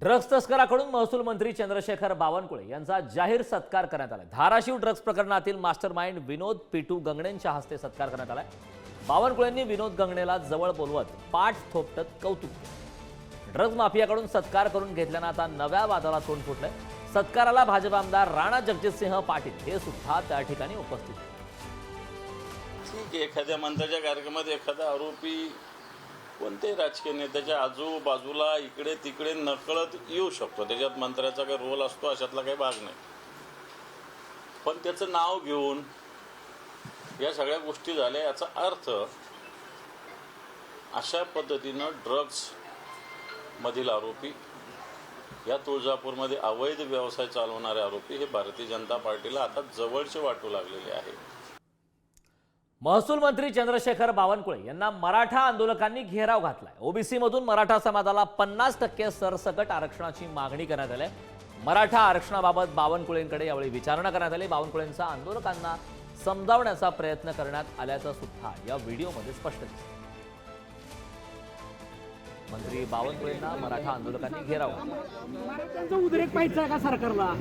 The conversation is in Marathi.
ड्रग्ज तस्कराकडून महसूल मंत्री चंद्रशेखर बावनकुळे यांचा जाहीर सत्कार करण्यात आला धाराशिव ड्रग्ज प्रकरणातील मास्टर माइंड विनोद पिटू गंगणेंच्या हस्ते सत्कार करण्यात आलाय. बावनकुळेंनी विनोद गंगणेला जवळ बोलवत पाठ थोपटत कौतुक ड्रग्ज माफियाकडून सत्कार करून घेतल्यानं आता नव्या वादाला तोंड फुटलंय. सत्काराला भाजप आमदार राणा जगजितसिंह पाटील हे सुद्धा त्या ठिकाणी उपस्थित ठीक आहे एखाद्या मंत्र्याच्या कार्यक्रमात एखादा आरोपी कोणत्याही राजकीय नेत्याच्या आजूबाजूला इकडे तिकडे नकळत येऊ शकतो. त्याच्यात मंत्र्याचा काही रोल असतो अशातला काही भाग नाही. पण त्याचं नाव घेऊन या सगळ्या गोष्टी झाल्या याचा अर्थ अशा पद्धतीनं ड्रग्ज मधील आरोपी या तुळजापूरमध्ये अवैध व्यवसाय चालवणारे आरोपी हे भारतीय जनता पार्टीला आता जवळचे वाटू लागलेले आहे. महसूल मंत्री चंद्रशेखर बावनकुळे यांना मराठा आंदोलकांनी घेराव घातलाय. ओबीसी मधून मराठा समाजाला पन्नास टक्के सरसकट आरक्षणाची मागणी करण्यात आली मराठा आरक्षणाबाबत बावनकुळेंकडे यावेळी विचारणा करण्यात आली. बावनकुळेंचा आंदोलकांना समजावण्याचा प्रयत्न करण्यात आल्याचं सुद्धा या व्हिडिओमध्ये स्पष्ट दिसत मंत्री बावनकुळेंना मराठा आंदोलकांनी घेराव घातला उद्रेक पाहिजे का सरकारला?